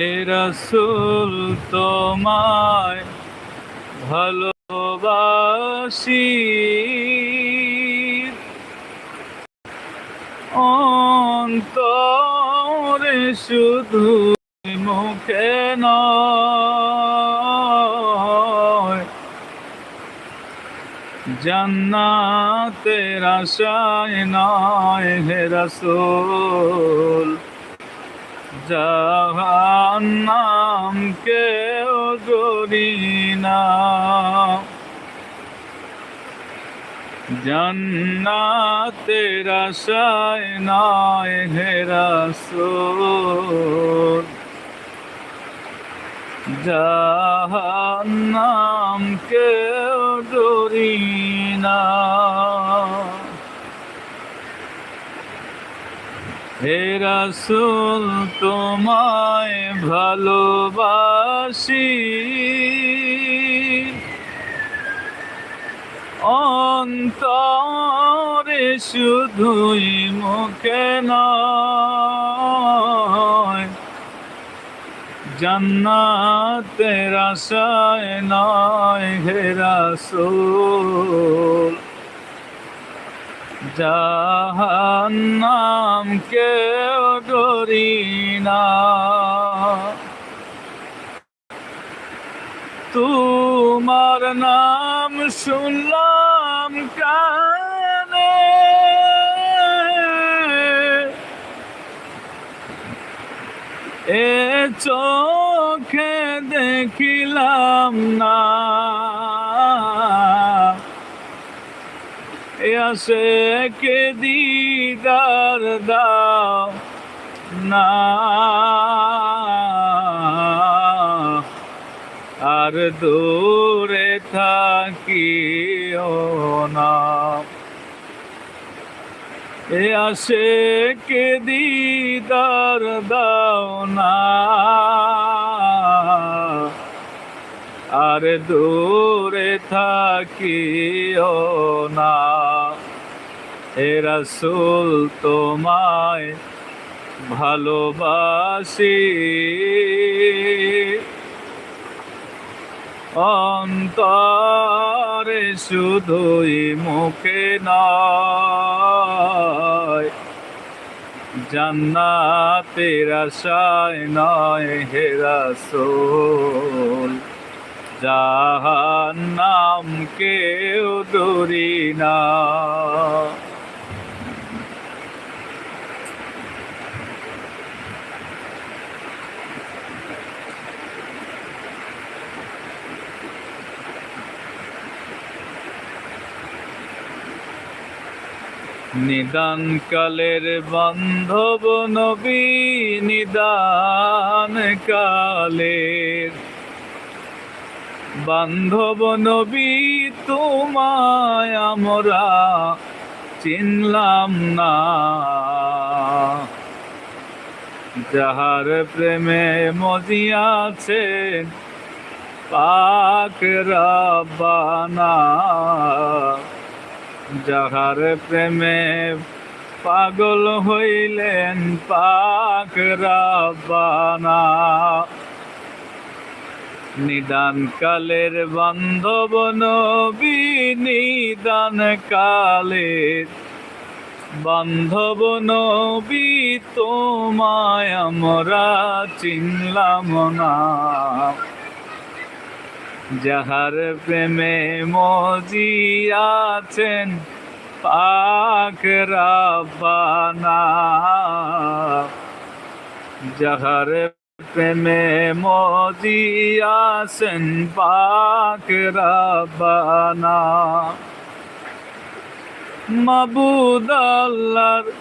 রসুল তোমায় ভালোবাসি। অন্তরে শুধু মুখে নয় জান্নাতের আশায় নয় হে রসুল। জাহান্নাম কেউ ডরি না। জান্নাতের আশায় নয় হে রাসূল। জাহান্নাম কেউ ডরি না। হে রাসূল তোমায় ভালোবাসি। অন্তরে শুধুই মুখে নয় জান্নাতের আশায় নয় হে রাসূল। জাহান্নাম কেউ ডরি না। তোমার নাম শুনলাম কানে। এ চোখে দেখিলাম না। আসে কে দিদার দাও না। আর দূরে থাকিও না। এ আসে কে দিদার দাও না। আর দূরে থাকিও না। হে রসুল, তোমায় ভালোবাসি। অন্তরে শুধুই মুখে নয়, জান্নাতের আশায় নয় হে রাসূল। জাহান্নাম কেউ ডরি না। নিদান কালের বান্ধব নবী নিদান কালের বান্ধব নবী তোমায় আমরা চিনলাম না। যাহার প্রেমে মজিয়াছেন পাক রাব্বানা। যাহার প্রেমে পাগল হইলেন পাক রাব্বানা নিদান কালের বান্ধব নবী নিদান কালের বান্ধব নবী, তোমায় আমরা চিনলাম না। যাহার প্রেমে মজিয়াছেন পাক রাব্বানা। যাহার প্রেমে মজিয়াছেন পাক রাব্বানা। মাবুদ আল্লাহর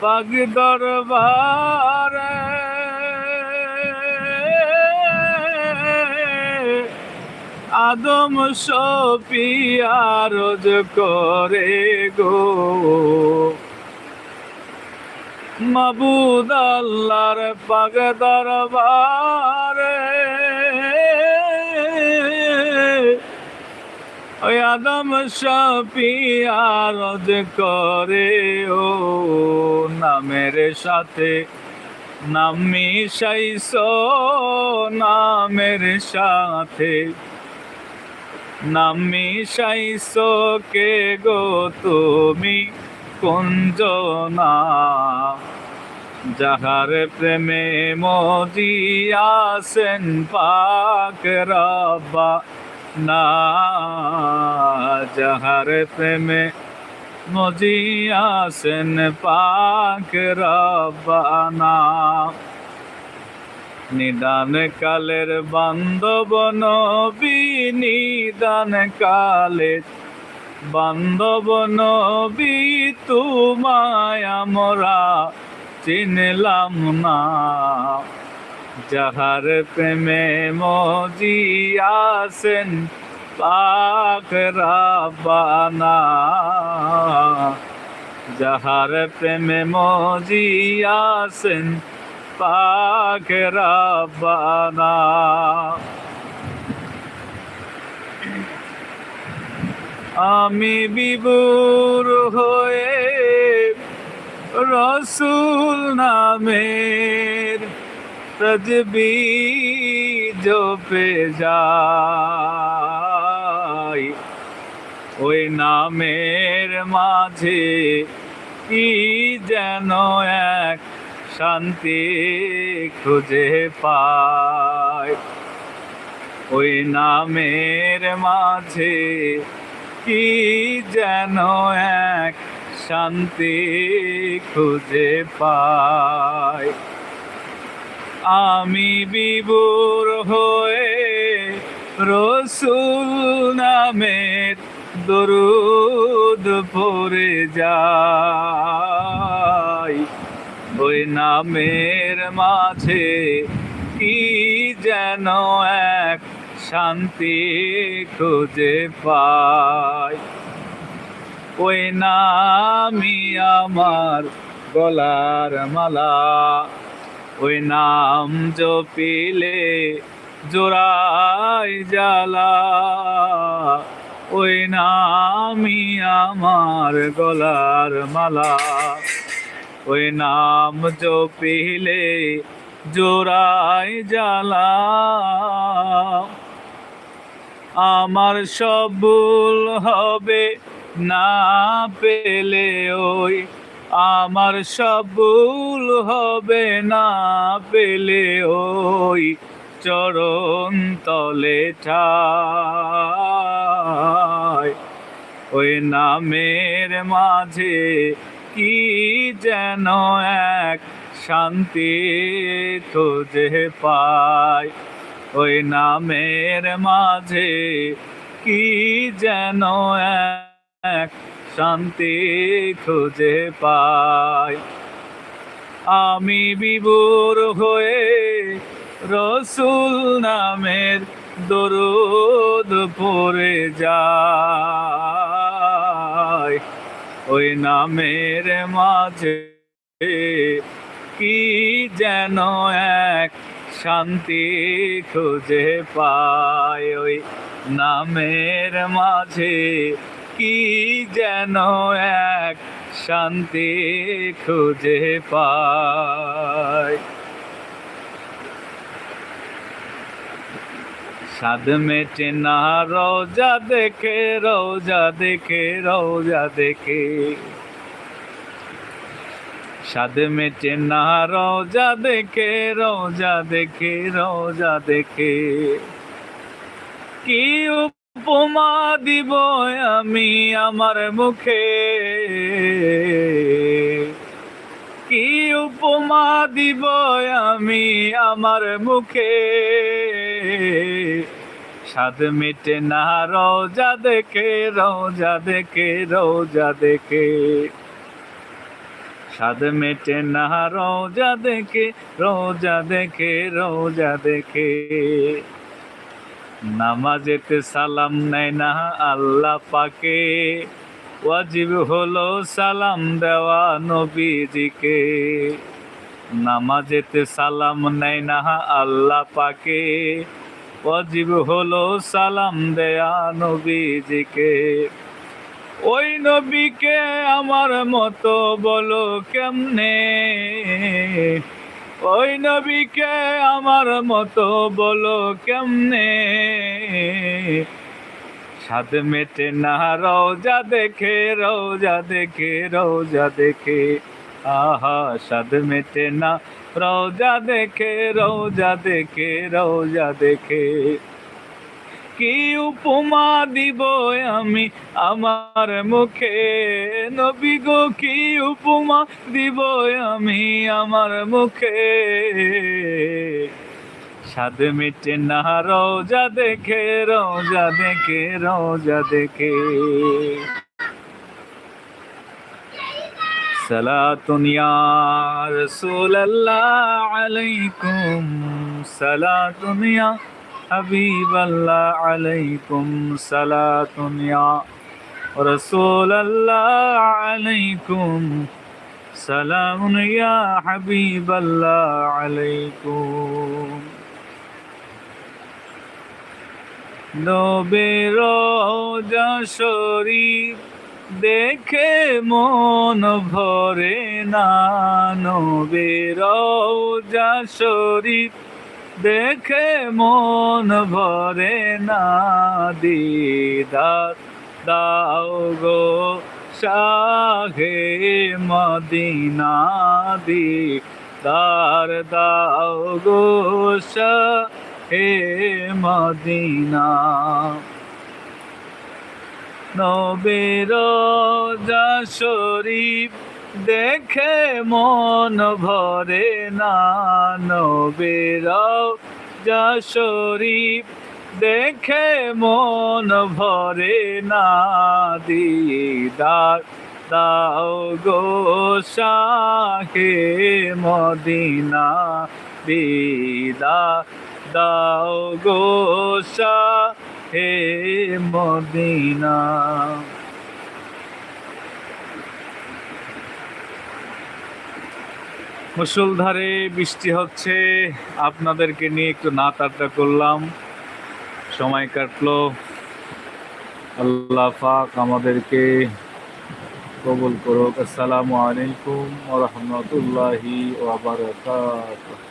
পাক দরবারে আদম সপিয়া রোজ করে গো। মাবুদ আল্লাহর পাগ দরবারে। ওই আদম সপিয়া রোজ করে ও। নামের সাথে নামি সাইস নামের সাথে নাম কে গো তুমি? কুঞ্জনা যাহার প্রেমে মজিয়াছেন পাক রব্বা, না যাহার প্রেমে মজিয়াছেন পাক রব্বানা নিদান কালের বান্ধব নবী নিদান কালে বান্ধব নবী তোমায় আমরা চিনলাম না। যাহার প্রেমে মজিয়াছেন পাক রাবানা। যাহার প্রেমে মজিয়াছেন পাক রাবানা। আমি বিবুর হয়ে রসুল নামের তজবি জপে যাই। ওই নামের মাঝে কি যেন এক শান্তি খুঁজে পায় ওই নামের মাঝে কি যেন এক শান্তি খুঁজে পায় আমি বিবুর হয়ে রসুল নামের দরুদ পড়ে যাই। ওই নামের মাঝে কি যেন এক শান্তি খুঁজে পাই। ওই নামই আমার গলার মালা। ওই নাম জপিলে জোড়াই জ্বালা। ওই নামই আমার গলার মালা। ওই নাম জপিলে জোড়াই জ্বালা। আমার সব ভুল হবে না পেলে ওই, আমার সব ভুল হবে না পেলে ওই চরণ তলে ওই নামের মাঝে কি যেন এক শান্তি খুঁজে পায়। ওই নামের মাঝে কি যেন এক শান্তি খুঁজে পায় আমি বিবুর হয়ে রসুল নামের দরুদ পড়ে যায় ওই নামের মাঝে কি যেন এক শান্তি খুঁজে পায় ওই নামের মাঝে। কি যেন এক শান্তি খুঁজে পায়। সাদ মেটে না, রোজা দেখে রোজা দেখে রোজা দেখে। সাদ মেটে না রোজা দেখে রোজা দেখে রোজা দেখে। কি উপমা দিব আমি আমার মুখে? কি উপমা দিব আমি আমার মুখে? সাদ মিটে না রোজা দেখে রোজা দেখে রোজা দেখে। সাদ মেটে না, রোজা দেখে রোজা দেখে রোজা দেখে। নামাজেতে সালাম নেয় না, আল্লাহ পাকে। ওয়াজিব হলো সালাম দেওয়া নবীজিকে। নামাজেতে সালাম নেয় না, আল্লাহ পাকে। ওয়াজিব হলো সালাম দেয়া নবীজিকে। ওই নবীকে আমার মতো বলো কেমনে? ওই নবীকে আমার মতো বলো কেমনে? স্বাদ মেটে না রোজা দেখে রোজা দেখে রোজা দেখে। আহা সাদ মেটে না রোজা দেখে রোজা দেখে রোজা দেখে। কি উপমা দিব আমি আমার মুখে? নবী গো, কি উপমা দিব আমি আমার মুখে? স্বাদ মিটে না, রোজা দেখে রোজা দেখে রোজা দেখে। সালাতুন ইয়া রাসূলুল্লাহ আলাইকুম, সালাতুন ইয়া হাবিবাল্লাহ আলাইকুম সালাতুন ইয়া রাসূলুল্লাহ আলাইকুম সালামুন ইয়া হাবিবাল্লাহ আলাইকুম। নবের রোজা শরীফ দেখে মন ভরে না। নবের রোজা শরীফ দেখে মন ভরে না, দিদার, দাও গো শাহে মদিনা দিদার, দাও গো শাহে মদিনা। নবের যা শরীফ দেখে মন ভরে না নবের যা শরীফ। দেখে মন ভরে না দিদার দাও গো শাহে মদিনা দিদার দাও গো শাহে মদিনা। মুসুলধারে বৃষ্টি হচ্ছে। আপনাদেরকে নিয়ে একটু না আড্ডা করলাম। সময় কাটলো। আল্লাহ আমাদেরকে কবুল করুক। আসসালামু আলাইকুম ওয়া ওবরাকাত